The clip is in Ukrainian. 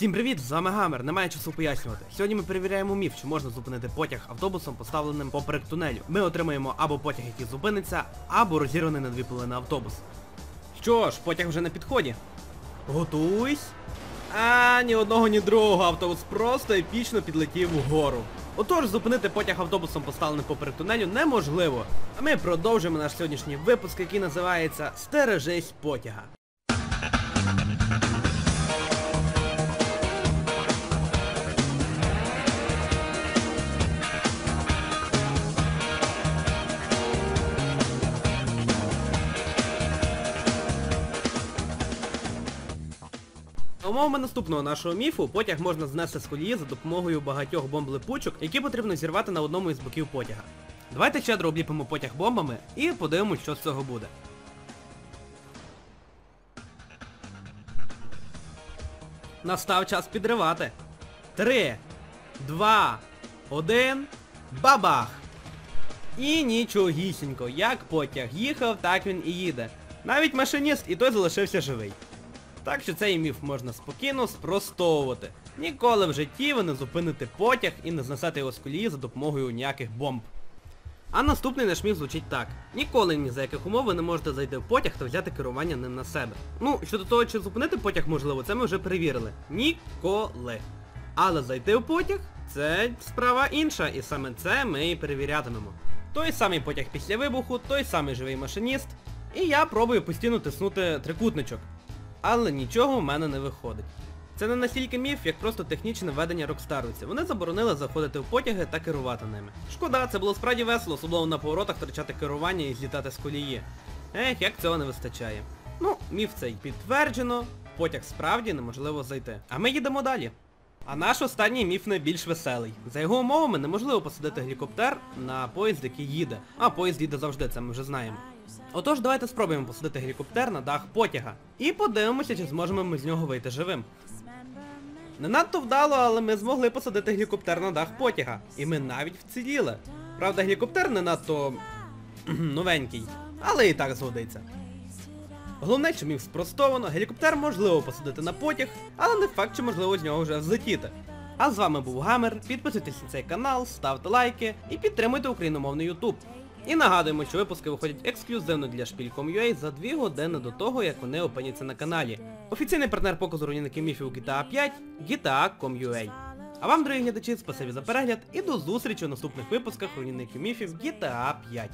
Всім привіт, з вами Гамер, немає часу пояснювати. Сьогодні ми перевіряємо міф, чи можна зупинити потяг автобусом, поставленим поперек тунелю. Ми отримаємо або потяг, який зупиниться, або розірваний на дві половини автобус. Що ж, потяг вже на підході. Готуйсь. А, ні одного, ні другого автобус просто епічно підлетів вгору. Отож, зупинити потяг автобусом, поставленим поперек тунелю, неможливо. А ми продовжуємо наш сьогоднішній випуск, який називається Стережись потяга. Умовами наступного нашого міфу потяг можна знести з колії за допомогою багатьох бомб-липучок, які потрібно зірвати на одному із боків потяга. Давайте щедро обліпимо потяг бомбами і подивимось, що з цього буде. Настав час підривати. Три, два, один, бабах! І нічогісінько, як потяг їхав, так він і їде. Навіть машиніст і той залишився живий. Так що цей міф можна спокійно спростовувати. Ніколи в житті ви не зупините потяг і не знесете його з колії за допомогою ніяких бомб. А наступний наш міф звучить так. Ніколи ні за яких умов ви не можете зайти в потяг та взяти керування ним на себе. Ну, щодо того, чи зупинити потяг можливо, це ми вже перевірили. Ніколи. Але зайти в потяг це справа інша, і саме це ми і перевірятимемо. Той самий потяг після вибуху, той самий живий машиніст. І я пробую постійно тиснути трикутничок. Але нічого в мене не виходить. Це не настільки міф, як просто технічне ведення Рокстаруці. Вони заборонили заходити в потяги та керувати ними. Шкода, це було справді весело, особливо на поворотах втрачати керування і злітати з колії. Ех, як цього не вистачає. Ну, міф цей підтверджено, потяг справді неможливо зайти. А ми їдемо далі. А наш останній міф найбільш веселий. За його умовами неможливо посадити гелікоптер на поїзд, який їде. А поїзд їде завжди, це ми вже знаємо. Отож, давайте спробуємо посадити гелікоптер на дах потяга. І подивимося, чи зможемо ми з нього вийти живим. Не надто вдало, але ми змогли посадити гелікоптер на дах потяга. І ми навіть вціліли. Правда, гелікоптер не надто новенький, але і так згодиться. Головне, що міг спростовано, гелікоптер можливо посадити на потяг, але не факт, що можливо з нього вже взлетіти. А з вами був Гамер, підписуйтесь на цей канал, ставте лайки і підтримуйте україномовний YouTube. І нагадуємо, що випуски виходять ексклюзивно для Шпіль.com.ua за 2 години до того, як вони опиняться на каналі. Офіційний партнер показу руйнівників міфів GTA 5 GTA.com.ua. А вам, дорогі глядачі, спасибі за перегляд і до зустрічі у наступних випусках руйнівників міфів GTA 5.